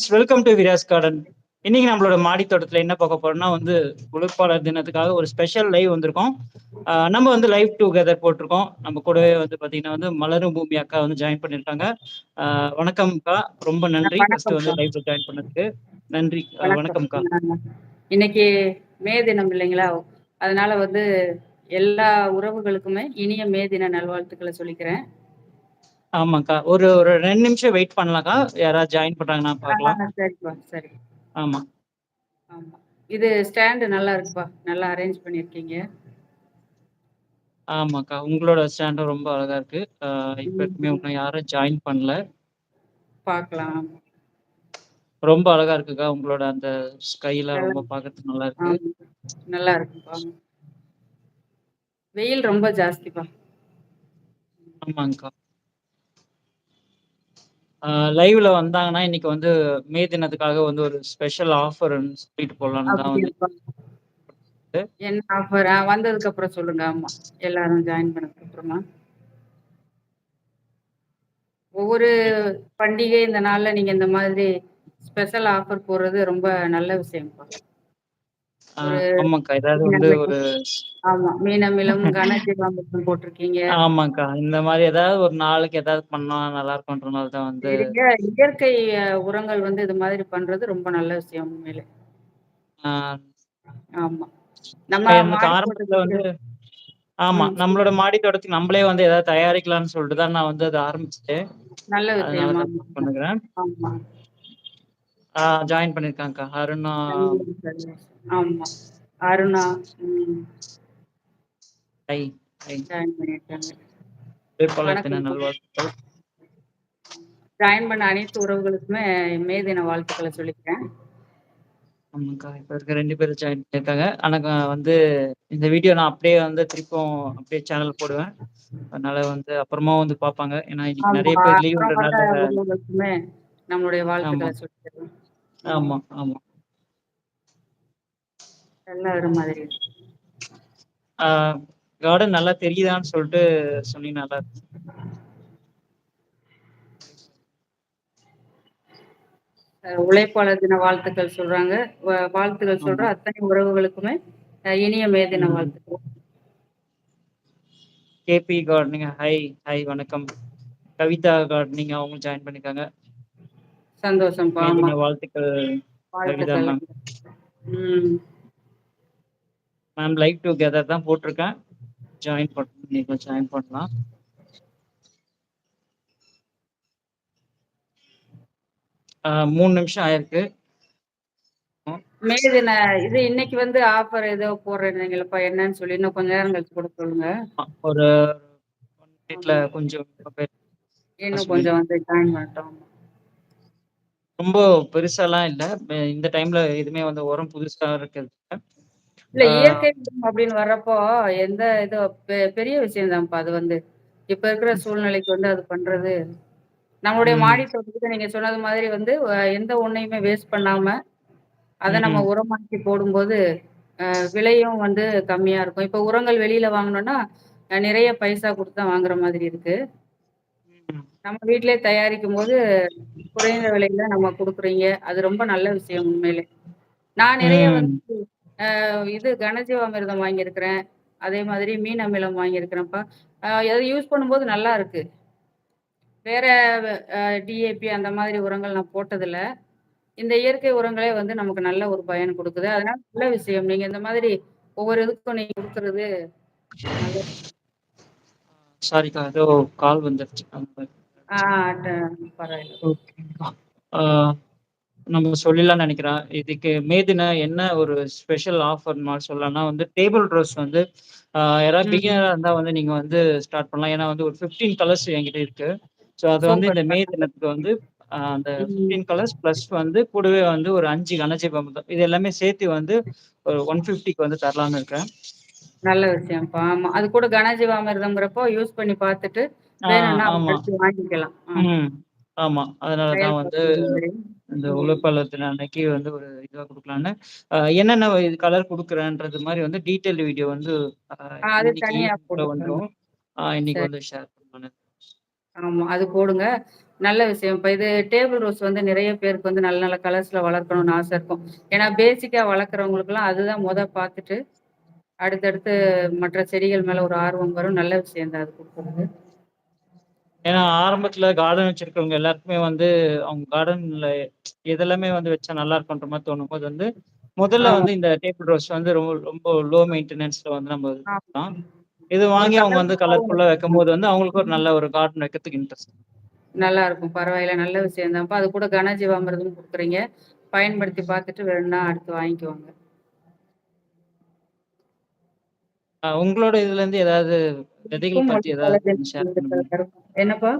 Welcome to விராஸ் garden. இன்னைக்கு நம்மளோட மாடி தோட்டத்துல என்ன பார்க்க போறோம்னா வந்து உழைப்பாளர் தினத்துக்காக ஒரு ஸ்பெஷல் லைவ் வந்திருக்கோம். நம்ம வந்து லைவ் டுகெதர் போட்டிருக்கோம். நம்ம கூடவே வந்து பார்த்தீங்கன்னா வந்து மலரும் பூமி அக்கா வந்து ஜாயின் பண்ணியிருக்காங்க. ஆ வணக்கம்க்கா. ரொம்ப நன்றி. ஃபர்ஸ்ட் வந்து. லைவ்ல ஜாயின் பண்ணதுக்கு. நன்றி. வணக்கம். வணக்கம்க்கா. ஆ இன்னைக்கு மே தினம் இல்லைங்களா? அதனால வந்து எல்லா உறவுகளுக்குமே இனிய மே தின நல்வாழ்த்துக்கள சொல்லிக்கிறேன். ஆமாக்கா. ஒரு ஒரு 2 நிமிஷம் வெயிட் பண்ணலாம்க்கா. யாராவது ஜாயின் பண்றாங்கன்னா ஆ பார்க்கலாம். சரிப்பா, சரி. ஆமா. ஆமா. இது ஸ்டாண்ட் நல்லா இருக்குப்பா. நல்லா அரேஞ்ச் பண்ணியிருக்கீங்க. ஆமாக்கா. உங்களோட ஸ்டாண்டும் ரொம்ப அழகா இருக்கு. ஆ இப்ப வரைக்குமே ம். இன்னும் யாரும் ஜாயின் பண்ணல. பார்க்கலாம். ரொம்ப அழகா இருக்குக்கா. உங்களோட அந்த ஸ்கைலாம் நல்லா ரொம்ப பார்க்கறதுக்கு நல்லா இருக்கு. ஆமா. நல்லா இருக்குப்பா. வெயில் ரொம்ப ஜாஸ்திப்பா. ஆமாங்க்கா. லைவ்ல வந்தாங்கன்னா, இன்னைக்கு வந்து மே தினத்துக்காக வந்து ஒரு ஸ்பெஷல் ஆஃபர்னு சொல்லிட்டு போலான்னு தான் வந்து என்ன ஆஃபர்? வந்ததுக்கு அப்புறம் சொல்லுங்க. ஆமா. எல்லாரும் ஜாயின் பண்ணதுக்கு அப்புறமா. ஒவ்வொரு பண்டிகை இந்த நாள்ல நீங்க இந்த மாதிரி ஸ்பெஷல் ஆஃபர் போடுறது ரொம்ப நல்ல விஷயம்ப்பா. ஆமாக்கா. ஏதாவது வந்து ஒரு ஆமா. மீனமிலம், கனஜீவாமிர்தம் போட்டிருக்கீங்க. ஆமாக்கா. இந்த மாரி ஏதாவது ஒரு நாளுக்கு ஏதாவது பண்ணா நல்லா இருக்கும்ன்றனால தான் வந்து. இயற்கை உரங்கள் வந்து இது மாதிரி பண்றது ரொம்ப நல்ல விஷயம் உண்மையிலே. ஆமா. நம்ம எனக்கு மாடி ஆரம்பத்துல தோட்டத்துக்கு வந்து ஆமா. ம். நம்மளோட மாடி தோட்டத்துக்கு நம்மளே வந்து ஏதாவது தயாரிக்கலாம்னு சொல்லிட்டு தான் நான் வந்து அத ஆரம்பிச்சுட்டேன். நல்ல அதனால விஷயம். தான் ஆமா. பண்ணுகிறேன். ஆமா. ஜாயின் பண்ணியிருக்காங்கக்கா. அருணா. ஆமா. அருணா. ஹை. ஜாயின் தின. நல்வாழ்த்துக்கள். பண்ண அனைத்து உறவுகளுக்குமே மே தின வாழ்த்துக்கள சொல்லிக்கிறேன். ஆமாக்கா. இப்ப இருக்க 2 பேரும் ஜாயின் பண்ணியிருக்காங்க. ஆனா க வந்து இந்த வீடியோ நான் அப்படியே வந்து திருப்பும் அப்படியே சேனல் போடுவேன். அதனால வந்து அப்புறமா வந்து பார்ப்பாங்க. ஏன்னா இன்னைக்கு. நெறைய பேர் லீவுன்றனால உறவுகளுக்குமே நம்மளுடைய. வாழ்த்துக்கள சொல்லிக்கிறோம். ம். ஆமா, ஆமா. நல்லா மாதிரி கார்டன் நல்லா தெரியுதான்னு சொல்லிட்டு சொன்னீங்கன்னா நல்லா. அ உழைப்பாளர் தின வாழ்த்துக்கள் சொல்றாங்க. வாழ்த்துக்கள் சொல்ற. அத்தனை உறவுகளுக்குமே இனிய மே தின. வாழ்த்துக்கள். கேபி கார்டனிங் ஹை, ஹை வணக்கம். கவிதா கார்டனிங் அவங்களும் ஜாயின் பண்ணியிருக்காங்க. சந்தோஷம்ப்பா. மே ஆமா. தின வாழ்த்துக்கள் வாழ்த்துக்கள். மேம். லைவ் டுகெதர் தான் போட்டிருக்கேன். ஜாயின் பண்ண நீங்க ஜாயின் பண்ணலாம். 3 நிமிஷம் ஆயிருக்கு. ம். இது இன்னைக்கு வந்து ஆஃபர் ஏதோ போடுறேன்னீங்களப்பா என்னன்னு சொல்லி இன்னும் கொஞ்ச நேரம் கழிச்சு கூட சொல்லுங்க. ஒரு 1 மினிட்ல ஆமா. கொஞ்சம் இன்னும் கொஞ்சம் வந்து ஜாயின் பண்ணட்டும். ரொம்ப பெருசாலாம் இல்ல. இந்த டைம்ல எதுவுமே வந்து உரம் புதுசா இருக்கிறது இல்ல. இயற்கை உரம் அப்படின்னு வர்றப்போ எந்த இது பெ பெரிய விஷயம் தான்ப்பா அது வந்து. இப்ப இருக்கிற சூழ்நிலைக்கு வந்து அது பண்றது நம்மளுடைய மாடி ம். தோட்டத்துக்கு நீங்க சொன்னது மாதிரி வந்து அ எந்த ஒண்ணையுமே வேஸ்ட் பண்ணாம, அத நம்ம. உரமாக்கி போடும்போது, அ விலையும் வந்து கம்மியா இருக்கும். இப்ப உரங்கள் வெளியில வாங்கணும்னா, அ நிறைய பைசா குடுத்து தான் வாங்குற மாதிரி இருக்கு. ம். நம்ம வீட்டிலேயே தயாரிக்கும்போது, குறைந்த விலையில நம்ம குடுக்குறீங்க. அது ரொம்ப நல்ல விஷயம் உண்மையிலே. நான் நிறைய வந்து ம். இது கனஜீவாமிர்தம் வாங்கியிருக்கிறேன். அதே மாதிரி மீன் அமிலம் வாங்கியிருக்கிறேன்ப்பா. அது யூஸ் பண்ணும்போது நல்லா இருக்கு. வேற டிஏபி அந்த மாதிரி உரங்கள் நான் போட்டதில்ல. இந்த இயற்கை உரங்களே வந்து நமக்கு நல்ல ஒரு பயன் குடுக்குது. அதனால நல்ல விஷயம். நீங்க இந்த மாதிரி ஒவ்வொரு இதுக்கும் நீங்க குடுக்குறது சாரிக்கா. ஏதோ கால் வந்துருச்சு. பரவாயில்ல. நம்ம சொல்லிடலாம்னு நெனைக்கிறேன். இதுக்கு மே தினம் என்ன ஒரு ஸ்பெஷல் ஆஃபர் மாரி சொல்லலாம்னா வந்து டேபிள் ரோஸ் வந்து யாராவது ம். பிகினரா இருந்தா வந்து நீங்க வந்து ஸ்டார்ட் பண்ணலாம். ஏன்னா வந்து ஒரு 15 கலர்ஸ் என்கிட்ட இருக்கு. ஸோ அது வந்து இந்த. மே தினத்துக்கு வந்து அந்த. 15 கலர்ஸ் பிளஸ் வந்து கூடவே வந்து ஒரு 5 கனஜீவாமிர்தம். இது எல்லாமே சேர்த்து வந்து ஒரு 150க்கு வந்து தரலான்னு இருக்கேன். நல்ல விஷயம்ப்பா. ஆமா. அது கூட கனஜீவாமிர்தம்ங்கிறப்போ யூஸ் பண்ணி பார்த்துட்டு, வேணும்னா வாங்கிக்கலாம். ஆமா. ம். ஆமா. அதனால தான் வந்து மாதிரி. இந்த. உழைப்பாளர் அன்னைக்கு வந்து ஒரு இதுவா குடுக்கலான்னு. அ என்னென்ன இது கலர் குடுக்குறேன்றது மாரி வந்து டீட்டெயில் வீடியோ வந்து அ ஆ அது இன்னைக்கு தனியா ஈவினிங்குள்ள போட்டுக்கோங்க. வந்துரும். அ இன்னைக்கு சரி. வந்து ஷேர். ஆமா. அது போடுங்க. நல்ல விஷயம். இப்ப இது டேபிள் ரோஸ் வந்து நிறைய பேருக்கு வந்து நல்ல நல்ல கலர்ஸ்ல வளர்க்கணும்னு ஆசை இருக்கும். ஏன்னா பேசிக்கா வளர்க்குறவங்களுக்கெல்லாம் அதுதான் மொத பார்த்துட்டு, அடுத்தடுத்து மற்ற செடிகள் மேல ஒரு ஆர்வம் வரும். நல்ல விஷயம் தான் அது குடுக்குறது. ஏன்னா ஆரம்பத்துல கார்டன் வச்சிருக்கவங்க எல்லாருக்குமே வந்து அவங்க கார்டன்ல எதெல்லாமே வந்து வச்சா நல்லா இருக்குன்ற மாரி தோணும்போது வந்து, முதல்ல ஆமா. வந்து இந்த டேபிள் ரோஸ் வந்து ரொம்ப ரொம்ப லோ மெயின்டெனன்ஸ்ல வந்து நம்ம ஆமா. இது ஒரு வாங்கி அவங்க வந்து கலர்ஃபுல்லா வைக்கும்போது வந்து அவங்களுக்கு ஒரு. நல்ல ஒரு கார்டன் வைக்கிறதுக்கு இன்ட்ரெஸ்ட். நல்லா இருக்கும். பரவாயில்ல. நல்ல விஷயம் தான்ப்பா. அது கூட கனஜீவாமிர்தமும் குடுக்குறீங்க. பயன்படுத்தி பார்த்துட்டு வேணும்னா அடுத்து வாங்கிக்குவாங்க. உங்களோட இதுலருந்து ஏதாவது விதைகள் பத்தி ஏதாவது முடியுமா? என்னப்பா?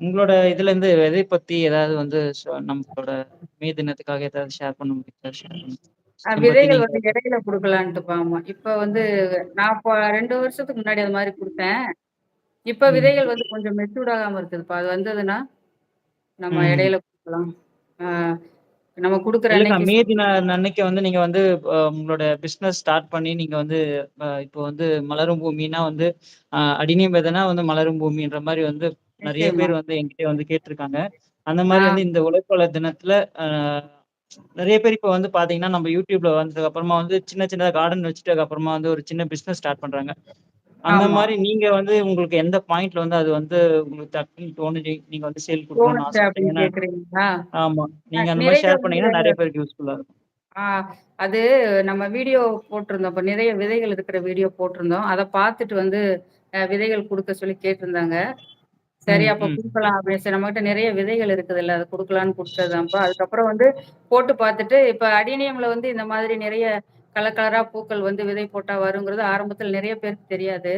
உங்களோட இதுலருந்து விதை பத்தி ஏதாவது வந்து நம்மளோட மே தினத்துக்காக ஏதாவது ஷேர் பண்ண பத்தி விதைகள் வந்து இடையில குடுக்கலான்ட்டுப்பா. ஆமா. இப்ப வந்து நான் 2 வருஷத்துக்கு முன்னாடி அது மாரி குடுத்தேன். இப்ப. விதைகள் வந்து கொஞ்சம் மெச்சூர்ட் ஆகாம இருக்குதுப்பா. அது வந்ததுன்னா, நம்ம. இடையில குடுக்கலாம். நம்ம குடுக்குற மே தின அன்னைக்கு வந்து நீங்க வந்து உங்களோட பிசினஸ் ஸ்டார்ட் பண்ணி நீங்க வந்து இப்போ வந்து மலரும் பூமினா வந்து அ அடினியம் விதைனா வந்து மலரும் பூமின்ற மாரி வந்து நெறைய. பேர் வந்து என்கிட்ட வந்து கேட்டுருக்காங்க. அந்த. மாரி வந்து இந்த உழைப்பாளர் தினத்துல நெறைய பேர் இப்ப வந்து பார்த்தீங்கன்னா, நம்ம YouTubeல வந்ததுக்கு அப்புறமா வந்து சின்ன சின்னதா கார்டன் வச்சுட்டு அதுக்கப்புறமா வந்து ஒரு சின்ன பிசினஸ் ஸ்டார்ட் பண்றாங்க. அந்த ஆமா. மாரி நீங்க வந்து உங்களுக்கு எந்த பாயிண்ட்ல வந்து அது வந்து உங்களுக்கு டக்குன்னு தோணுச்சு, நீங்க வந்து சேல் குடுக்கணும்னு அப்படின்னு ஆசைப்பட்டீங்கன்னா? ஆமா. நீங்க அந்த நிறைய ஷேர் பண்ணீங்கன்னா நெறைய பேருக்கு யூஸ்ஃபுல்லா இருக்கும். அது நம்ம வீடியோ போட்டிருந்தோம். இப்ப நிறைய விதைகள் இருக்கிற வீடியோ போட்டிருந்தோம். அத பார்த்துட்டு வந்து விதைகள் குடுக்க சொல்லி கேட்டிருந்தாங்க. சரி அப்ப. குடுக்கலாம் அப்படின்னு சரி நம்மகிட்ட நிறைய விதைகள் இருக்குதுல்ல. அத குடுக்கலான்னு குடுத்ததுதான்ப்பா. அதுக்கப்புறம் வந்து போட்டு பார்த்துட்டு, இப்ப அடினியம்ல வந்து இந்த மாதிரி நிறைய கலர் கலரா பூக்கள் வந்து விதை போட்டா வருங்கிறது ஆரம்பத்துல நிறைய பேருக்கு தெரியாது.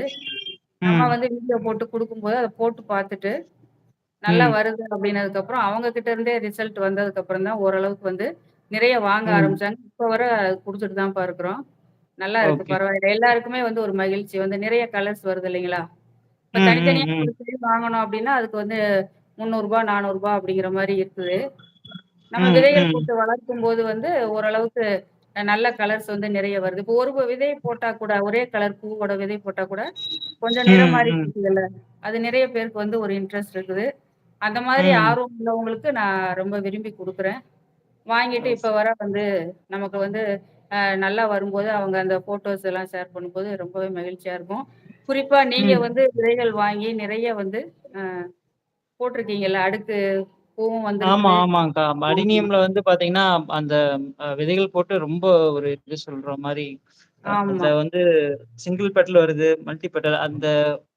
நம்ம வந்து வீடியோ போட்டு குடுக்கும்போது அத போட்டு பார்த்துட்டு, நல்லா வருது அப்படின்னதுக்கப்புறம், அவங்க கிட்ட இருந்தே ரிசல்ட் வந்ததுக்கப்புறம் தான் ஓரளவுக்கு வந்து நிறைய வாங்க. ஆரம்பிச்சாங்க. இப்ப வர குடுத்துட்டு தான்ப்பா இருக்கிறோம். நல்லா இருக்கு. பரவாயில்ல. எல்லாருக்குமே வந்து ஒரு மகிழ்ச்சி வந்து நிறைய கலர்ஸ் வருது இல்லைங்களா? இப்ப தனித்தனியா வாங்கணும் அப்டின்னா, அதுக்கு வந்து. 300 ரூ. 400 அப்படிங்கிற மாரி இருக்குது. நம்ம விதைகள். போட்டு வளர்க்கும்போது வந்து ஓரளவுக்கு நல்ல கலர்ஸ் வந்து நிறைய வருது. இப்போ ஒரு விதை போட்டா கூட ஒரே கலர் பூவோட விதை போட்டா கூட, கொஞ்சம் நிறம் மாறி. இருக்குதுல்ல. அது நிறைய பேருக்கு வந்து ஒரு இன்ட்ரெஸ்ட் இருக்குது. அந்த மாதிரி. ஆர்வம் உள்ளவங்களுக்கு நான் ரொம்ப விரும்பி குடுக்குறேன். வாங்கிட்டு இப்ப வர வந்து நமக்கு வந்து நல்லா வரும்போது, அவங்க அந்த ஃபோட்டோஸ் எல்லாம் ஷேர் பண்ணும்போது ரொம்பவே மகிழ்ச்சியா இருக்கும். குறிப்பா நீங்க. வந்து விதைகள் வாங்கி நிறைய வந்து போட்டிருக்கீங்கல்ல. அடுக்கு பூவும் ஆமா, வந்திருக்குது. ஆமாங்க்கா. ஆமா. அடினியம்ல வந்து பார்த்தீங்கன்னா, அந்த அ விதைகள் போட்டு ரொம்ப ஒரு இது சொல்ற மாரி, அ ஆமா. அதுல வந்து சிங்கிள் பெட்டல் வருது, மல்டி பெட்டல் அந்த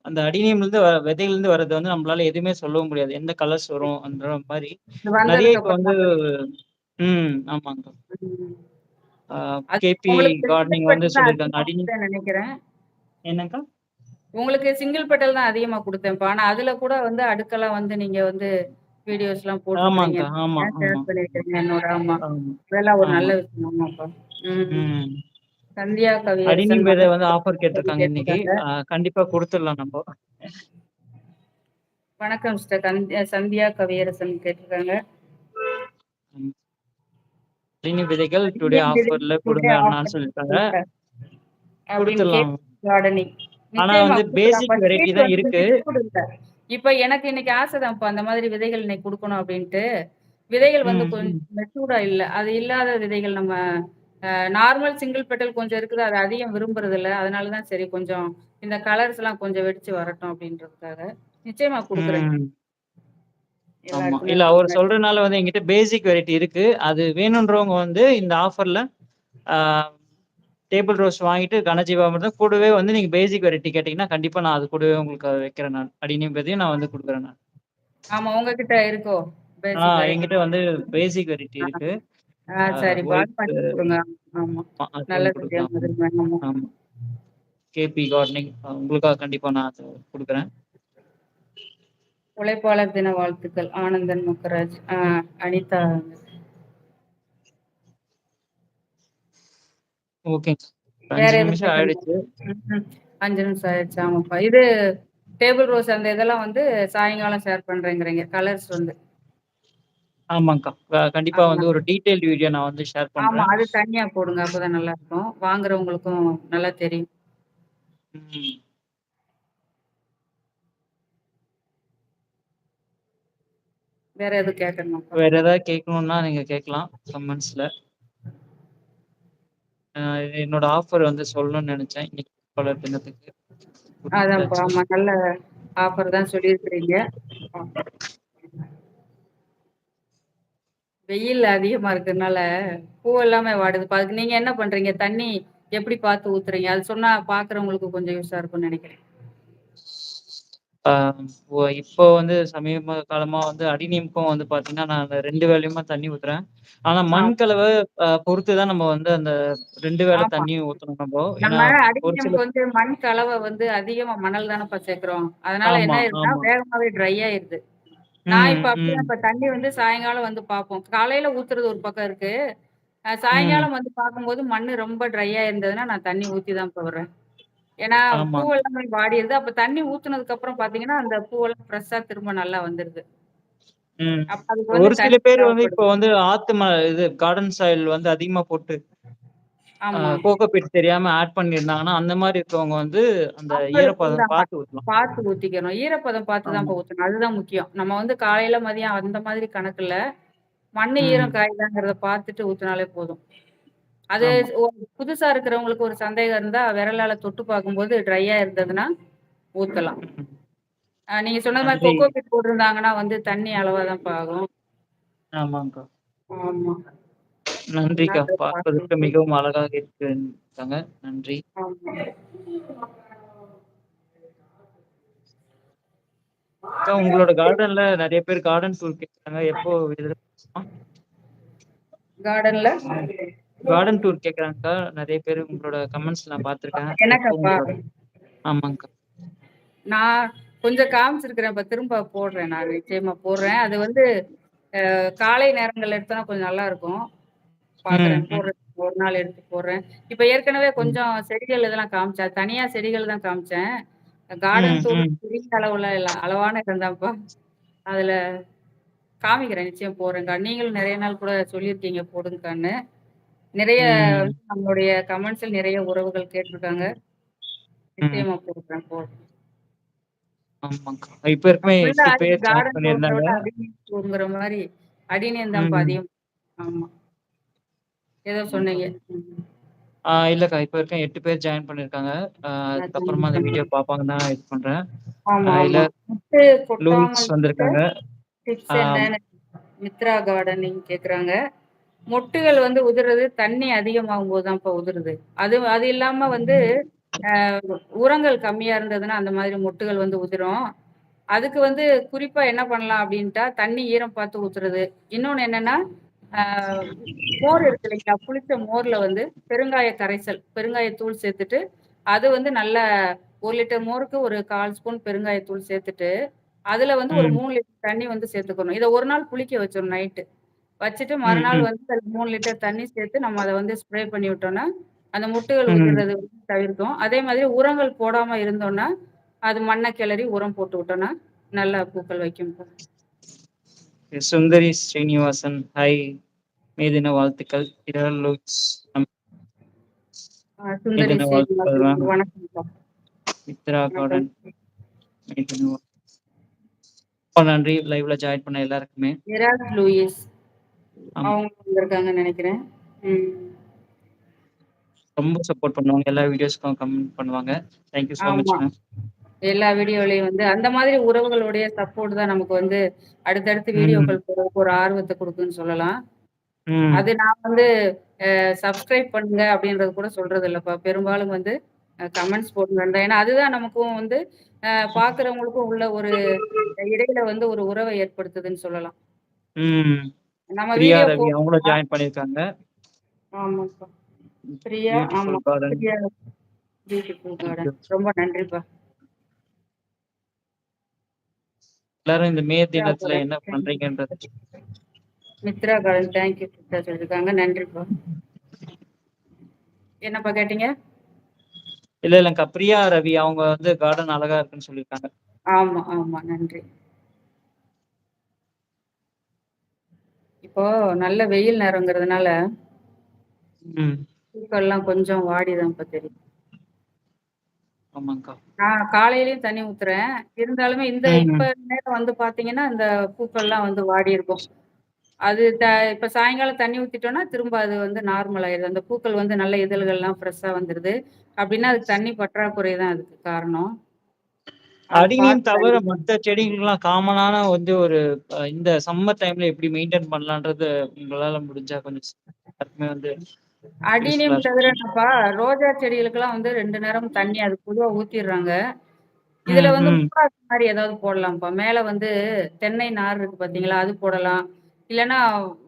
அந்த அடினியம்லருந்து வ விதையிலருந்து வர்றது வந்து நம்மளால எதுவுமே சொல்லவும் முடியாது. எந்த கலர்ஸ் வரும் அந்த மாரி. இது நெறைய இப்ப வந்து தான் தெரியும். ம். ஆமாங்க்கா. ம். ஆ அது கேபி உங்களுக்கு சிங்கிள் கார்டனிங் வந்து பெட்டல் தான் சொல்லியிருக்காங்க. அதிகமா அடினி குடுத்தேன்னு நெனைக்கிறேன். என்னங்க்கா? உங்களுக்கு சிங்கிள் பெட்டல் தான் அதிகமா குடுத்தேன்ப்பா. ஆனா அதுல கூட வந்து அடுக்கெல்லாம் வந்து நீங்க வந்து வீடியோஸ்லாம் போட்டிருக்கிறீங்க. ஆமாங்க்கா. ஆமா, ஆமா, ஷேர் பண்ணியிருக்கிறீங்க என்னோட ஆமா. ஆமா, அதெல்லாம் ஒரு நல்ல ஆமா. விஷயம். ஆமாப்பா. ம். ம். சந்தியா கவியரசன் அடினியம் வித வந்து ஆஃபர் கேட்டிருக்காங்க இன்னைக்கு. கேட்டிருக்காங்க. அ கண்டிப்பா குடுத்துடலாம் நம்ப. வணக்கம் சிஸ்டர் கந் சந்தியா கவியரசன் கேட்டிருக்காங்க. ம். அடினி விதைகள் டுடே விதை ஆஃபர்ல டுடே குடுங்க அண்ணான்னு. குடுங்க அப்படின்னு குடுத்துடலாம். Cake gardening. ஆனா நிச்சயமா வந்து குடுக்கலாம்ப்பா. பேசிக் வெரைட்டி தான் வந்து இருக்கு. இல்ல. இப்ப எனக்கு இன்னைக்கு ஆசைதான்ப்பா. அந்த மாதிரி விதைகள் இன்னைக்கு குடுக்கணும் அப்படின்ட்டு. விதைகள் வந்து கொஞ்சம். மெச்சூர்டா இல்ல. அது இல்லாத விதைகள் நம்ம நார்மல் சிங்கிள் பெட்டல் கொஞ்சம் இருக்குது. அத அதிகம் விரும்புறதில்ல. அதனால தான் சரி கொஞ்சம் இந்த கலர்ஸ்லாம் கொஞ்சம் வெடிச்சு வரட்டும் அப்படின்றதுக்காக. நிச்சயமா குடுக்குறேன். இல்ல அவரு நன்றி. சொல்றனால வந்து என்கிட்ட பேசிக் வெரைட்டி இருக்கு. அது வேணுன்றவங்க வந்து இந்த ஆஃபர்ல டேபிள் ரோஸ் வாங்கிட்டு கனஜீவாமிர்தம் கூடவே வந்து நீங்க பேசிக் வெரைட்டி கேட்டீங்கன்னா, கண்டிப்பா நான் அது கூடவே உங்களுக்கு அத வைக்கிறேன் நான். அடினியம் விதையும் நான் வந்து குடுக்குறேன் நான். ஆமா உங்ககிட்ட இருக்கோ? ஆ. என்கிட்ட வந்து பேசிக் வெரைட்டி. இருக்கு. ஆமா. கேபி கார்டனிங் உங்களுக்காக கண்டிப்பா நான் அத குடுக்குறேன். உழைப்பாளர் தின வாழ்த்துக்கள். ஆனந்தன் முக்கராஜ். அனிதா ஓகேங்க. வேற 5 எதுவும் நிமிஷம்? ஆயிடுச்சு. ம். 5 நிமிஷம் ஆயிடுச்சு. ஆமாப்பா. இது டேபிள் ரோஸ் அந்த இதெல்லாம் வந்து சாயங்காலம் ஷேர் பண்றேங்கிறீங்க. கலர்ஸ் வந்து. ஆமாங்க்கா. க கண்டிப்பா ஆமா. வந்து ஒரு டீட்டெயில்ட் வீடியோ நான் வந்து ஷேர் ஆமா. பண்றேன். அது தனியா போடுங்க. அப்பதான் நல்லாருக்கும். வாங்குறவங்களுக்கும் நல்லா தெரியும். ம். வேற எதுவும் கேட்கணுமாப்பா? வேற ஏதாவது கேட்கணும்னா நீங்க கேட்கலாம் கமெண்ட்ஸ்ல. அ என்னோட ஆஃபர் வந்து சொல்லணும்னு நெனச்சேன். இன்னைக்கு பலர் தினத்துக்கு. அதான்ப்பா. ஆமா. நல்ல ஆஃபர் தான் சொல்லியிருக்கிறீங்க. ஆ. வெயில் அதிகமா இருக்கறனால, பூ எல்லாமே வாடுதுப்பா. அதுக்கு நீங்க என்ன பண்றீங்க? தண்ணி எப்படி பார்த்து ஊத்துறீங்க? அது சொன்னா பார்க்குறவங்களுக்கு கொஞ்சம் யூஸா இருக்கும்னு நெனைக்கிறேன். ஆ ஒ இப்போ வந்து சமீப காலமா வந்து அடிநீமுக்கும் வந்து பார்த்தீங்கன்னா, நான் 2 வேளையுமா தண்ணி ஊத்துறேன். ஆனா மண் ஆமா. கலவ அ பொறுத்து தான் நம்ம வந்து அந்த 2 வேள ஆமா. தண்ணியும் ஊத்தணும் நம்போ. நம்ம ஒரு சில அடிநியமுக்கு வந்து மண் கலவ வந்து அதிகமா மணல் தானப்பா சேர்க்கிறோம். அதனால என்ன ஆயிருதுன்னா, ஆமா. வேகமாவே ட்ரை ஆயிருது. நான் இப்ப ம், அப்படிதான் ம். இப்ப தண்ணி வந்து சாயங்காலம் வந்து பார்ப்போம். காலையில ஊத்துறது ஒரு பக்கம் இருக்கு. அ ம். சாயங்காலம் வந்து பார்க்கும்போது மண்ணு ரொம்ப ட்ரையா இருந்ததுன்னா, நான் தண்ணி ஊத்தி தான் இப்ப விடுறேன். ஏன்னா பூ ஆமாங்க. எல்லாமே வாடிருது. அப்ப தண்ணி ஊத்துனதுக்கு அப்புறம் பார்த்தீங்கன்னா, அந்த பூவெல்லாம் ஃப்ரெஷ்ஷா திரும்ப நல்லா வந்துருது. ம். அப்ப அதுக்கு வந்து ஒரு சில தண்ணி பேர் வந்து இப்போ தேவைப்படுது. வந்து ஆத்து ம இது கார்டன் சாயில் வந்து அதிகமா போட்டு அ ஆமா. கோகோ பீட் தெரியாம ஆட் பண்ணியிருந்தாங்கன்னா, அந்த மாரி இருக்கவங்க வந்து அந்த அப்ப ஈரப்பதம் இதுதான்ப்பா. பார்த்து ஊத்தலாம். பார்த்து ஊத்திக்கணும். ஈரப்பதம் பார்த்து ஆமா. தான்ப்பா ஊத்தணும். அதுதான் முக்கியம். நம்ம வந்து காலையில, மதியம் அந்த மாதிரி கணக்கு இல்ல. மண்ணு ஈரம் ம். காயுதாங்கிறத பார்த்துட்டு ஊத்துனாலே போதும். அது ஆமா. புதுசா இருக்கிறவங்களுக்கு ஒரு சந்தேகம் இருந்தா, விரலால தொட்டு பார்க்கும்போது ட்ரையா இருந்ததுன்னா ஊத்தலாம். ம். அ நீங்க சொன்னது மாரி நன்றி. கொக்கோ பீட் போட்டிருந்தாங்கன்னா வந்து தண்ணி அளவா தான்ப்பா ஆகும். ஆமாங்க்கா. ஆமா. நன்றிக்கா. பார்த்து பார்ப்பதற்கு மிகவும் அழகாக இருக்காங்க. நன்றி. ஆமா. அக்கா உங்களோட கார்டன்ல நெறைய பேர் கார்டன் டூர் கேட்குறாங்க. எப்போ எதிர்பார்க்கலாம்? கார்டன்ல? கார்டன் டூர் கேட்குறாங்கக்கா. நெறைய பேரு உங்களோட கமெண்ட்ஸ் நான் பார்த்துருக்கேன். எப்போ எனக்காப்பா? உங்களோட ஆமாங்க்கா. நான் கொஞ்சம் காமிச்சிருக்கிறேன். இப்ப திரும்ப போடுறேன் நான் நிச்சயமா போடுறேன். அது வந்து காலை நேரங்கள்ல எடுத்தோம்னா கொஞ்சம் நல்லாருக்கும். ம், பார்க்குறேன். ம். போடுறேன். ஒரு நாள் எடுத்து போடுறேன். இப்ப ஏற்கனவே. கொஞ்சம் செடிகள் இதெல்லாம் காமிச்சேன். தனியா செடிகள் தான் காமிச்சேன். கார்டன் ம். பெரிய அளவுல இல்ல. அளவான இடம் தான்ப்பா. அதுல காமிக்கிறேன். நிச்சயம் போடுறேன்க்கா. நீங்களும் நெறைய நாள் கூட சொல்லியிருக்கீங்க போடுங்கக்கான்னு. நிறைய ம். நம்மளுடைய கமெண்ட்ஸ்ல நிறைய உறவுகள் கேட்டுருக்காங்க. ம். நிச்சயமா போடுறேன், போடுறேன். ஆமாங்க்கா. இப்ப வரைக்குமே ஃபுல்லா 8 அடி பேர் ஜாயின் கார்டன் டூர்ல பண்ணியிருந்தாங்க. விட அடினியம் டூர்ங்கிற மாரி அடினியம் தான்ப்பா ம். அதிகம். ஆமா. ஏதோ. சொன்னீங்க. ம். ஆ இல்லக்கா. இப்ப வரைக்கும் 8 பேர் ஜாயின் பண்ணியிருக்காங்க. அ அதுக்கப்புறமா அந்த வீடியோ பார்ப்பாங்கன்னு தான் இது பண்றேன். ஆமா, அ இல்ல ஆமா. முட்டு லூயிஸ் கொட்டாமல் இருக்க வந்திருக்காங்க. டிப்ஸ் ஆம். என்னன்னு மித்ரா கார்டனிங் கேட்குறாங்க. மொட்டுகள் வந்து உதிர்றது தண்ணி அதிகமாகும்போது தான்ப்பா உதிருது. அது அது இல்லாம வந்து உரங்கள் கம்மியா இருந்ததுன்னா, அந்த மாதிரி மொட்டுகள் வந்து உதிரும். அதுக்கு வந்து குறிப்பா என்ன பண்ணலாம் அப்டின்ட்டா, தண்ணி ஈரம் பார்த்து ஊத்துறது. இன்னொன்னு என்னன்னா, மோர் இருக்கு இல்லைங்களா? புளிச்ச மோர்ல வந்து பெருங்காய கரைசல், பெருங்காயத்தூள் சேர்த்துட்டு, அது வந்து நல்லா 1 லிட்டர் மோருக்கு ஒரு 1/4 ஸ்பூன் பெருங்காயத்தூள் சேர்த்துட்டு, அதுல வந்து ஒரு ம். 3 லிட்டர் தண்ணி வந்து சேர்த்துக்கணும். இத ஒரு நாள் புளிக்க வச்சிரணும் நைட்டு. வச்சுட்டு மறுநாள். வந்து அதுல 3 லிட்டர் தண்ணி சேர்த்து நம்ம அத வந்து ஸ்ப்ரே பண்ணி விட்டோம்னா, அந்த மொட்டுகள். உதிர்றது தவிர்க்கும். அதே மாதிரி உரங்கள் போடாம இருந்தோம்னா, அது மண்ண கிளறி உரம் போட்டு விட்டோம்னா, நல்லா பூக்கள் வைக்கும்ப்பா. சுந்தரி ஸ்ரீனிவாசன். ஹாய். மே தின வாழ்த்துக்கள். சுந்தரி ஸ்ரீனிவாசன். மித்ரா வணக்கம். கார்டன். நன்றி லைவ்ல ஜாயின் பண்ண எல்லாருக்குமே. லூயிஸ். அவங்க வந்திருக்காங்கன்னு நெனைக்கிறேன். ம். ரொம்ப சப்போர்ட் பண்ணுவாங்க. எல்லா வீடியோஸ்க்கும் கமெண்ட் பண்ணுவாங்க. தேங்க் யூ சோ மச் ஆமா. மேம். எல்லா வீடியோலயும் வந்து அந்த மாதிரி உறவுகளுடைய சப்போர்ட் தான் நமக்கு வந்து அடுத்தடுத்து ம். வீடியோக்கள் போடுறதுக்கு ஒரு ஆர்வத்த குடுக்குன்னு சொல்லலாம். ம். அது நான் வந்து அ சப்ஸ்கிரைப் பண்ணுங்க அப்டின்றது கூட சொல்றது இல்லப்பா. பெரும்பாலும் வந்து அ கமெண்ட்ஸ் போடுங்கன்னு தான். ஏன்னா, அதுதான் நமக்கும் வந்து அ பார்க்குறவங்களுக்கும் உள்ள ஒரு இடையில வந்து ஒரு உறவ ஏற்படுத்துதுன்னு சொல்லலாம். ம். நம்ம பிரியா ரவி அவங்களும் ஜாயின் பண்ணியிருக்காங்க. ஆமாப்பா. பிரியா ஆமா. Beautiful garden. Priya beautiful thank you. Garden. ரொம்ப நன்றிப்பா. எல்லாரும் இந்த மே தினத்துல. என்ன பண்றீங்கன்றது Mithra garden thank you sister சொல்லியிருக்காங்க. நன்றிப்பா. என்னப்பா கேட்டீங்க? இல்ல. பிரியா ரவி அவங்க வந்து கார்டன் அழகா இருக்குன்னு சொல்லியிருக்காங்க. ஆமா, ஆமா. நன்றி. இப்போ நல்ல வெயில் நேரங்கிறதுனால ம். பூக்கள்லாம் கொஞ்சம் வாடி தான்ப்பா தெரியும். ஆமாங்க்கா. நான் காலையிலயும் தண்ணி ஊத்துறேன். இருந்தாலுமே இந்த இப்ப ம். நேரம் வந்து பார்த்தீங்கன்னா, இந்த பூக்கள்லாம் வந்து வாடி இருக்கும். அது த இப்ப சாயங்காலம் தண்ணி ஊத்திட்டோம்னா, திரும்ப அது வந்து நார்மல் ஆயிருது. அந்த பூக்கள் வந்து நல்ல இதழ்கள்லாம் ஃப்ரெஷ்ஷா வந்துருது. அப்டின்னா அதுக்கு தண்ணி பற்றாக்குறை தான் அதுக்கு காரணம். அத அடினியம் பார்த்து தவிர மத்த செடிகள்லாம் காமனான வந்து ஒரு இந்த சம்மர் டைம்ல எப்படி மெயின்டெயின் பண்ணலான்றது உங்களால முடிஞ்சா கொஞ்சம் ஸ் எல்லாருக்குமே வந்து அடினியம் தவிர. என்னப்பா, ரோஜா செடிகளுக்கெல்லாம் வந்து 2 நேரமும் தண்ணி அது பொதுவா ஊத்திர்றாங்க. இதுல வந்து ம். மூடாக்கு மாரி ஏதாவது போடலாம்ப்பா. மேல வந்து தென்னை நார் இருக்கு பார்த்தீங்களா? அது போடலாம். இல்லன்னா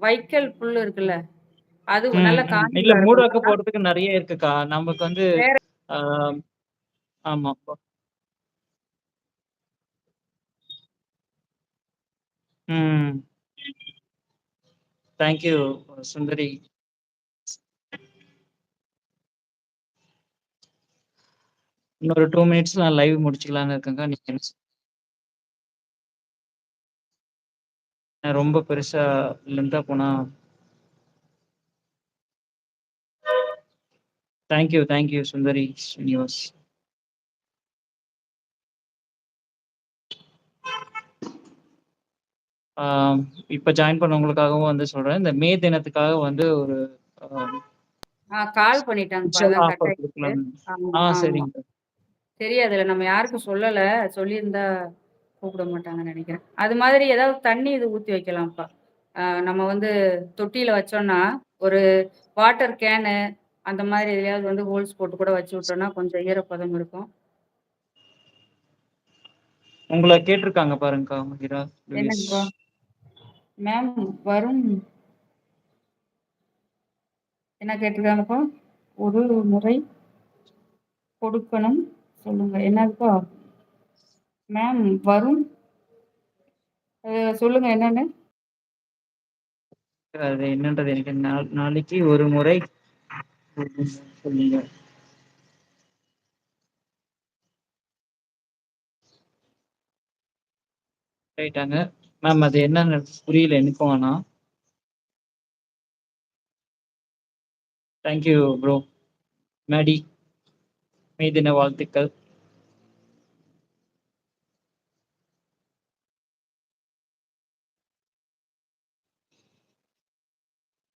வைக்கல் புல்லு இருக்குல்ல? அது நல்லா இல்ல இருக்கணும்னா போடுறதுக்கு நெறைய இருக்குக்கா. நமக்கு வந்து வேற ஆ ஆமாப்பா. ம். Thank you Sundari. இன்னொரு டூ மினிட்ஸ் நான் லைவ் முடிச்சுக்கலான்னு இருக்கேங்க நீங்க ரொம்ப பெருசா லென்த்தா போனா thank you, thank you Sundari Srinivas. இப்ப ஜாயின் பண்ணவங்களுக்காகவும் வந்து சொல்றேன். இந்த மே தினத்துக்காக வந்து ஒரு கால். ஆமா, ஆ. சரிங்கக்கா. தெரியாதுல்ல. நம்ம யாருக்கும் சொல்லல. சொல்லியிருந்தா கூப்பிட மாட்டாங்கன்னு நெனைக்கிறேன். அது மாதிரி ஏதாவது தண்ணி இது ஊத்தி வைக்கலாம்ப்பா. நம்ம வந்து தொட்டியில வச்சோம்னா, ஒரு வாட்டர் கேனு அந்த மாரி எதுலயாவது வந்து ஹோல்ஸ் போட்டு கூட வச்சு விட்டோம்னா, கொஞ்சம் ஈரப்பதம் இருக்கும். உங்கள கேட்டுருக்காங்க பாருங்கக்கா. என்னங்கப்பா? மேம் வரும் என்ன கேட்டிருக்காங்கப்பா ஒரு முறை கொடுக்கணும். சொல்லுங்க. என்னதுப்பா? மேம் வரும் சொல்லுங்க என்னன்னு? அது என்னன்றது எனக்கு நாளைக்கு ஒரு முறை சொல்லுங்க. ரைட்டாங்க மேம் அது என்னன்னு புரியல எனக்கும் thank you bro. Maddy. May தின வாழ்த்துக்கள்.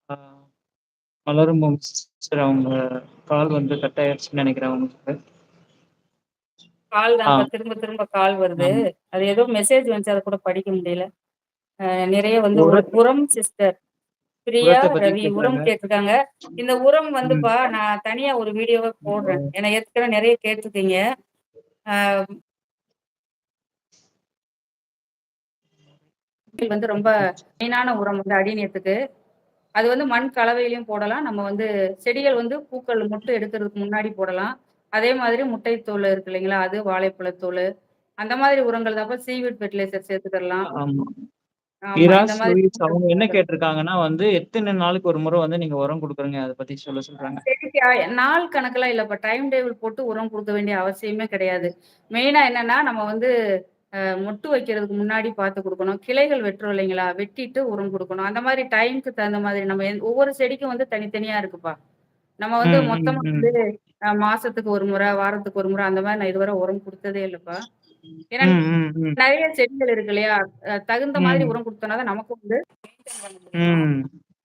ஆ மலரும் சிஸ்டர் அவங்க கால் வந்து கட் ஆயிடுச்சுன்னு நெனைக்கிறேன் அவங்களுக்கு. கால் ஆ. தான்ப்பா திரும்ப திரும்ப கால் வருது. ஆமா. அது ஏதோ மெசேஜ் வந்துச்சு அத கூட படிக்க முடியல. அ நிறைய வந்து உரத் உரம் சிஸ்டர். பிரியா உரத்த பத்தி ரவி உரம் கேக்குறாங்க. கேட்டுருக்காங்க. இந்த உரம் ம். வந்துப்பா நான் தனியா ஒரு வீடியோவா போடுறேன். ஏன்னா ஏற்கனவே நெறைய கேட்டுருக்கீங்க. ஆ வந்து ரொம்ப மெயினான உரம் வந்து அடிநியத்துக்கு. அது வந்து மண் கலவையிலயும் போடலாம். நம்ம வந்து செடிகள் வந்து பூக்கள் மொட்டு எடுக்கிறதுக்கு முன்னாடி போடலாம். அதே மாதிரி முட்டை தோல் இருக்கு இல்லைங்களா? அது வாழைப்பழத்தோலு. அந்த மாதிரி உரங்கள் தான்ப்பா சீவிட் ஃபெர்டிலைசர் மாதிரி அவங்க என்ன. கேட்டுருக்காங்கன்னா வந்து, எத்தன நாளுக்கு ஒரு முறை வந்து நீங்க உரம் குடுக்குறீங்க? அத பத்தி சொல்ல சொல்றாங்க. நாள் கணக்கெல்லாம் இல்லப்பா. டைம் டேபிள் போட்டு உரம் குடுக்க வேண்டிய அவசியமே கிடையாது. மெயினா என்னன்னா, நம்ம வந்து மொட்டு வைக்கிறதுக்கு முன்னாடி பார்த்து குடுக்கணும். கிளைகள் வெட்டுறோம் இல்லைங்களா? வெட்டிட்டு உரம் குடுக்கணும். அந்த மாரி டைம்க்கு தகுந்த மாதிரி நம்ம ஒவ்வொரு செடிக்கும் வந்து தனித்தனியா இருக்குப்பா. நம்ம வந்து மொத்தமா. வந்து மாசத்துக்கு ஒரு முறை, வாரத்துக்கு ஒரு முறை அந்த மாரி நான் இதுவரை உரம் குடுத்ததே இல்லப்பா. ஏன்னா. நெறைய செடிகள் இருக்கு இல்லையா? தகுந்த மாதிரி. உரம் குடுத்தோம்னா தான் நமக்கு வந்து.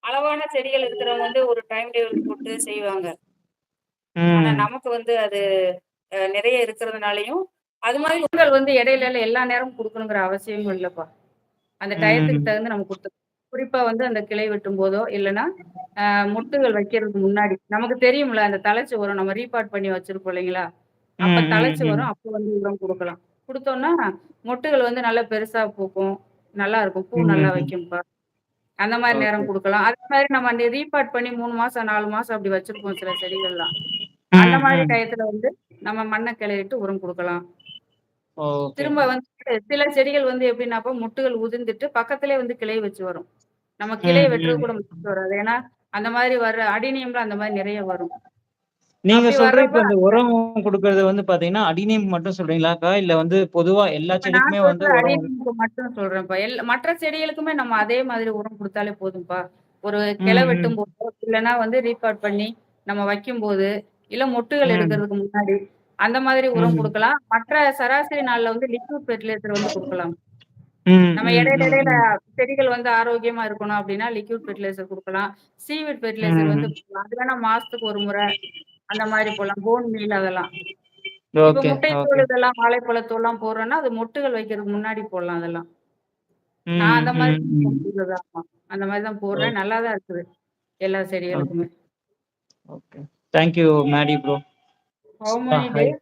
அளவான செடிகள் இருக்கிறவங்க வந்து ஒரு டைம் டேபிள் போட்டு செய்வாங்க. ஆனா. நமக்கு வந்து அது நிறைய இருக்கிறதுனாலயும், அது மாரி உரங்கள் வந்து இடையில எல்லா நேரமும் குடுக்கணுங்கிற அவசியமும் இல்லப்பா. அந்த டயத்துக்கு. தகுந்து நம்ம குடுத்து குறிப்பா வந்து அந்த கிளை வெட்டும்போதோ, இல்லன்னா அ மொட்டுகள் வைக்கிறதுக்கு முன்னாடி. நமக்கு தெரியும்ல அந்த தழைச்சு வரும். நம்ம ரீபாட் பண்ணி வச்சிருப்போம் இல்லைங்களா? அப்ப ம். வரும். அப்ப வந்து உரம் குடுக்கலாம். குடுத்தோம்னா, மொட்டுகள் வந்து நல்லா பெருசா பூக்கும். நல்லாருக்கும். பூ நல்லா ம். வைக்கும்ப்பா. அந்த ஓகே. நேரம் குடுக்கலாம். அதே மாரி நம்ம ரீபாட் பண்ணி 3 மாசம், 4 மாசம் அப்படி வச்சிருப்போம் சில செடிகள்லாம். அந்த ம், மாரி ம். டயத்துல வந்து நம்ம மண்ண கிளறிட்டு உரம் குடுக்கலாம். திரும்ப வந்து சில செடிகள் வந்து எப்படின்னாப்பா, மொட்டுகள் உதிர்ந்துட்டு பக்கத்திலேயே வந்து கிளை வச்சு வரும். நம்ம கிளைய ம், வெட்டுறது. கூட மனசு வராது. ஏன்னா, அந்த மாரி வர்ற அடினியம்ல அந்த மாரி நெறைய வரும். நீங்க சொல்ற இப்ப இந்த உரம் குடுக்குறது வந்து பார்த்தீங்கன்னா, அடினியம் மட்டும் சொல்றீங்களாக்கா? இல்ல வந்து பொதுவா எல்லா செடிக்குமே வந்து மட்டும் சொல்றேன்ப்பா. எல் மற்ற செடிகளுக்குமே நம்ம அதே மாதிரி உரம் குடுத்தாலே போதும்ப்பா. ஒரு கிளை ம், ம். வெட்டும்போதோ, இல்லன்னா வந்து ரீபாட் பண்ணி நம்ம வைக்கும்போது, இல்ல மொட்டுகள். எடுக்கிறதுக்கு முன்னாடி, அந்த மாதிரி உரம். குடுக்கலாம். மற்ற சராசரி நாள்ல வந்து லிக்விட் ஃபெர்டிலைசர் வந்து குடுக்கலாம். நம்ம இடையில இடையில. செடிகள் வந்து ஆரோக்கியமா இருக்கணும் அப்டின்னா, லிக்விட் ஃபெர்டிலைசர் குடுக்கலாம். சீவிட் ஃபெர்டிலைசர் வந்து. அது வேணா மாசத்துக்கு ஒரு முறை அந்த மாரி போடலாம். போன் மீல் அதெல்லாம். முட்டைத்தோல். இதெல்லாம் வாழைப்பழத்தோல்லாம் போடுறோம்னா, அது மொட்டுகள் வைக்கிறதுக்கு முன்னாடி போடலாம் அதெல்லாம். நான் அந்த மாரி ம், ம். ஆமா. அந்த மாரி தான் ஓ. போடுறேன். நல்லா தான் இருக்குது. எல்லா. செடிகளுக்குமே. Okay. Thank you Maddy bro. How many. Days?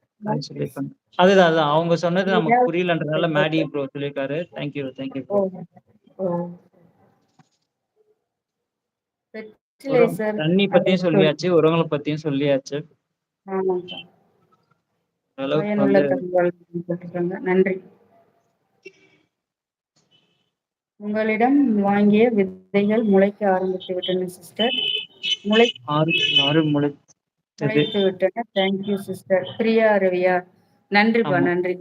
அதுதான், அதுதான். அவங்க சொன்னது நமக்கு ஹேவ் புரியலன்றதுனால மேடி ப்ரோ சொல்லியிருக்காரு. தேங்க் யூ, தேங்க் யூ ஓ! ப்ரோ. தண்ணி பத்தியும் சொல்லியாச்சு. உரங்கள பத்தியும் சொல்லியாச்சு. நன்றி. உங்களிடம் வாங்கிய விதைகள் முளைக்க ஆரம்பித்து விட்டன சிஸ்டர். முளை 6 6 முளைத்தது. முளைத்து விட்டன. Thank you sister. பிரியா ரவியா. நன்றிப்பா. நன்றி.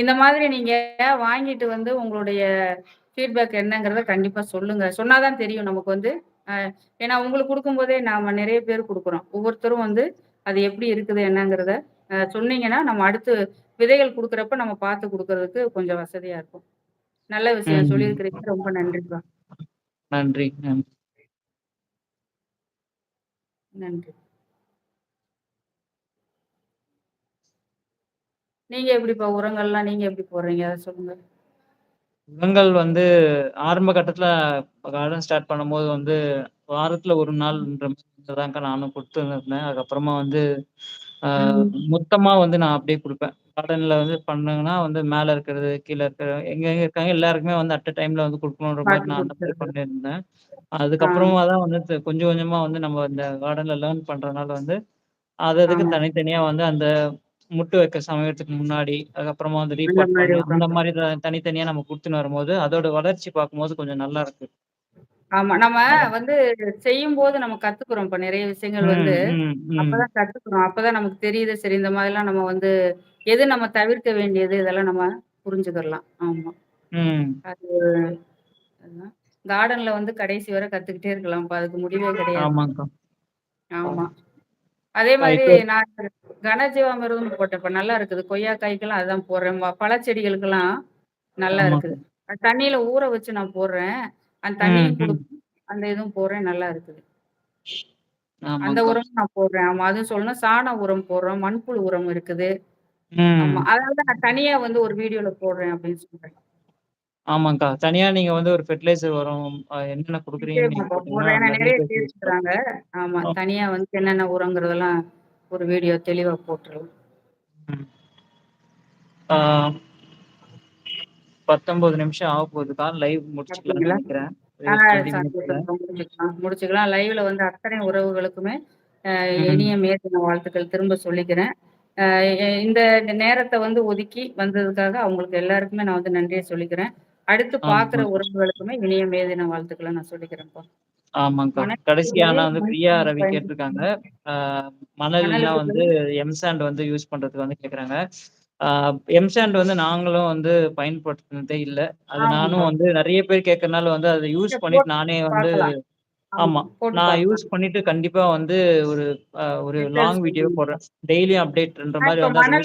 இந்த மாதிரி நீங்க வாங்கிட்டு வந்து உங்களுடைய ஃபீட்பேக் என்னங்கிறத கண்டிப்பா சொல்லுங்க. சொன்னா தான் தெரியும் நமக்கு வந்து. ஏன்னா உங்களுக்கு குடுக்கும்போதே நாம நெறைய பேர் குடுக்குறோம். ஒவ்வொருத்தரும் வந்து அது எப்படி இருக்குது என்னங்கிறத சொன்னீங்கன்னா, நம்ம அடுத்து விதைகள் குடுக்குறப்ப நம்ம பார்த்து குடுக்குறதுக்கு கொஞ்சம் வசதியா இருக்கும். நல்ல விஷயம். சொல்லியிருக்கிறீங்க. ரொம்ப நன்றிப்பா. நன்றி. நன்றி. நீங்க எப்படிப்பா உரங்கள்லாம் நீங்க எப்படி போடுறீங்க? அத சொல்லுங்க. உரங்கள் வந்து ஆரம்ப கட்டத்துல கார்டன் ஸ்டார்ட் பண்ணும்போது வந்து, வாரத்துல 1 நாள்ன்ற தான்க்கா நானும் குடுத்துருந்தேன். அதுக்கப்புறமா வந்து. மொத்தமா வந்து நான் அப்படியே குடுப்பேன். கார்டன்ல வந்து பண்ணேங்கன்னா வந்து மேல இருக்கிறது, கீழ இருக்கிற எங்கெங்க இருக்காங்க எல்லாருக்குமே வந்து அட் டைம்ல வந்து குடுக்கணுன்ற பார்த்து நான் அந்த. பண்ணியிருந்தேன். அதுக்கப்புறமா தான் வந்து கொஞ்சம் கொஞ்சமா வந்து நம்ம இந்த கார்டன்ல லேர்ன் பண்றதுனால வந்து, அது அதுக்கு. தனித்தனியா வந்து அந்த முட்டு வைக்க சமயத்துக்கு முன்னாடி, அதுக்கப்புறமா வந்து பண்ணி, அந்த த தனித்தனியா நம்ம குடுத்துன்னு வரும்போது, அதோட வளர்ச்சி பார்க்கும்போது கொஞ்சம் நல்லா இருக்கு. ஆமா. நம்ம வந்து செய்யும்போது நம்ம கத்துக்குறோம். இப்ப நெறைய விஷயங்கள் வந்து. அப்பதான் கத்துக்குறோம். அப்பதான் நமக்கு தெரியுது. சரி இந்த மாதிரிலாம் நம்ம வந்து எது நம்ம தவிர்க்க வேண்டியது இதெல்லாம் நம்ம புரிஞ்சுக்கிறலாம். ஆமா. அது. கார்டன்ல வந்து கடைசி வரை கத்துக்கிட்டே இருக்கலாம்ப்பா. அதுக்கு முடிவே கிடையாது. ஆமா. அதே மாதிரி நான் கனஜீவாமிர்தம் போட்டேன். இப்ப நல்லா இருக்குது. கொய்யாக்காய்க்கெல்லாம் அதான் போடுறேன். ம பழச்செடிகளுக்கெல்லாம் நல்லா இருக்குது. அது தண்ணீல ஊற வச்சு நான் போடுறேன். அந்த ம், தண்ணியும் ம். குடுப்பேன். அந்த இதுவும் போடுறேன். நல்லா இருக்குது. அந்த. உரமும் நான் போடுறேன். ஆமா. அதுவும் சொல்லணும் சாண உரம் போடுறோம். மண்புழு உரம் இருக்குது. ஆமா. ம். அதனால தான் நான் தனியா வந்து ஒரு வீடியோல போடுறேன் அப்படின்னு சொல்றேன். ஆமாங்க்கா. தனியா நீங்க வந்து ஒரு ஃபெர்டிலைசர் உரம் அ என்னென்ன குடுக்குறீங்கன்னு நீங்க நிச்சயமாப்பா போட்டீங்கன்னா, போடுறேன். ஏன்னா நெறைய. கேட்குறாங்க. ஆமா. தனியா வந்து என்னென்ன உரங்கிறதெல்லாம் ஒரு வீடியோ தெளிவா போட்டுறலாம். ம். ஆ 19 நிமிஷம் ஆகப்போகுதுக்கா. லைவ் முடிச்சுக்கலாம்னு அப்படிங்களா? நெனைக்கிறேன். ஆ ஒரு 20 மினிட்ஸ்ல. சந்தோஷம். முடிச்சுக்கலாம். முடிச்சுக்கலாம். லைவ்ல வந்து அத்தனை உறவுகளுக்குமே அ இனிய ம். மே தின வாழ்த்துக்கள் திரும்ப சொல்லிக்கிறேன். அ எ இந்த நேரத்த வந்து ஒதுக்கி வந்ததுக்காக அவங்களுக்கு எல்லாருக்குமே நான் வந்து நன்றிய சொல்லிக்கிறேன். அடுத்து ஆமாங்க்கா. உறவுகளுக்குமே இனிய மே தின வாழ்த்துக்கள நான் சொல்லிக்கிறேன்ப்பா. ஆமாங்க்கா. மணல் கடைசியா ஆனா வந்து பிரியா ரவி கேட்டிருக்காங்க. மணல்லாம் மணலுக்கு வந்து பதில் எம் சாண்ட் வந்து யூஸ் பண்றதுக்கு வந்து கேட்குறாங்க. ஆ எம் சாண்ட் வந்து நாங்களும் வந்து பயன்படுத்தினதே இல்ல. அது. நானும் வந்து நெறைய பேர் கேட்கறனால வந்து அத யூஸ் பண்ணிட்டு நானே வந்து. ஆமா. நான் யூஸ். பண்ணிட்டு கண்டிப்பா வந்து ஒரு ஒரு லாங் வீடியோ. போடுறேன். டெய்லியும் அப்டேட்ன்ற இப்ப வந்து பண்ணி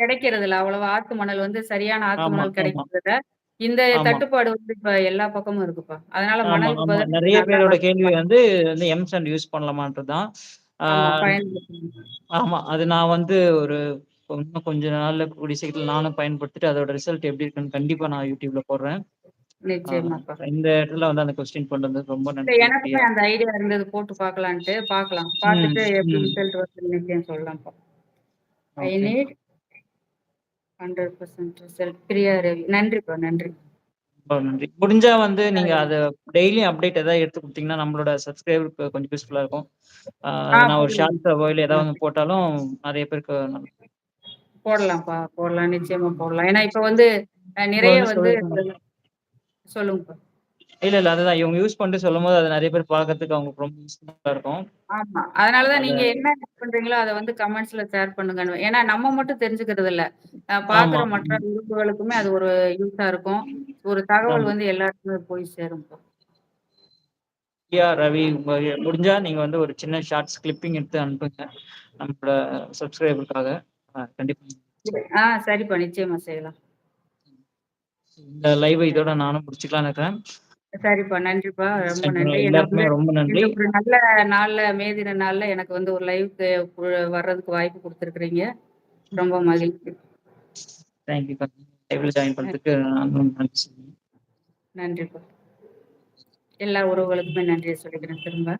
கிடைக்கிறதில்ல. அவ்வளவா ஆத்து மணல் வந்து சரியான ஆத்து மணல் ஆமா, கிடைக்கிறதில்ல. இந்த ஆமா. தட்டுப்பாடு வந்து இப்ப எல்லா பக்கமும் இருக்குப்பா. அதனால ஆமா, மணலுக்கு ஆமா. பதிலா நெறைய பேரோட கேள்வி மணல். வந்து வந்து எம் சாண்ட் யூஸ் பண்ணலாமான்றது தான். ஆ ஆமா. பயன்படுத்தணும். ஆமா. அது நான் வந்து ஒரு இன்னும் கொஞ்ச நாள்ல கூடிய சீக்கிரத்தில நானும் பயன்படுத்திட்டு அதோட ரிசல்ட் எப்படி இருக்குன்னு கண்டிப்பா நான் YouTubeல போடுறேன். ஆ நிச்சயமாப்பா. இந்த இடத்துல வந்து அந்த கொஸ்டின் கொண்டு வந்ததுக்கு ரொம்ப இல்ல நன்றி எனக்குமே பிரியா. அந்த ஐடியா இருந்தது போட்டு பார்க்கலான்ட்டு. பார்க்கலாம். ம், பார்த்துட்டு எப்படி ம். ரிசல்ட் வருதுன்னு நிச்சயம் சொல்லலாம்ப்பா. I. Need 100% result. Priya Ravi. நன்றிப்பா. நன்றி. ரொம்ப நன்றி. முடிஞ்சா வந்து நீங்க அத டெய்லியும் அப்டேட் ஏதாவது எடுத்து குடுத்தீங்கன்னா, நம்மளோட சப்ஸ்கிரைபருக்கு கொஞ்சம் யூஸ்ஃபுல்லா இருக்கும். நான் ஒரு. ஷார்ட்ஸோ இல்ல ஏதாவது போட்டாலும் நெறைய பேருக்கு போடலாம்ப்பா. போடலாம். நிச்சயமா போடலாம். ஏன்னா இப்ப வந்து நிறைய வந்து. சொல்லுங்கப்பா. இல்ல, இல்ல. அதுதான் இவங்க யூஸ் பண்ணிட்டு சொல்லும்போது அத நெறைய பேர் பார்க்கறதுக்கு அவங்களுக்கு ரொம்ப யூஸ்ஃபுல்லா இருக்கும். ஆமா. அதனால தான் அத நீங்க என்ன பண்றீங்களோ, அத வந்து கமெண்ட்ஸ்ல ஷேர் பண்ணுங்கன்னு. ஏன்னா நம்ம மட்டும் தெரிஞ்சுக்கிறது இல்ல. பார்க்குற மற்ற. உறுப்புகளுக்குமே அது ஒரு யூஸா இருக்கும். ஒரு தகவல். வந்து எல்லாருக்குமே போய் சேரும்ப்பா. பிரியா ரவி முடிஞ்சா நீங்க வந்து ஒரு சின்ன ஷார்ட்ஸ் கிளிப்பிங் எடுத்து அனுப்புங்க. நம்மளோட சப்ஸ்கிரைபருக்காக. கண்டிப்பா. ஆ சரிப்பா. நிச்சயமா செய்யலாம். இந்த லைவ இதோட நானும் முடிச்சுக்கலாம்னு இருக்கிறேன். சரிப்பா. நன்றிப்பா. ரொம்ப நன்றி. ரொம்ப நன்றி. ஒரு நல்ல நாள்ல மே தின நாள்ல எனக்கு வந்து ஒரு லைவ்க்கு வர்றதுக்கு வாய்ப்பு குடுத்துருக்கிறீங்க. ரொம்ப மகிழ்ச்சி. தேங்க்யூக்கா. லைவ்ல ஜாயின் பண்ணதுக்கு. நன்றிப்பா. எல்லா உறவுகளுக்குமே நன்றிய சொல்லிக்கிறேன் திரும்ப.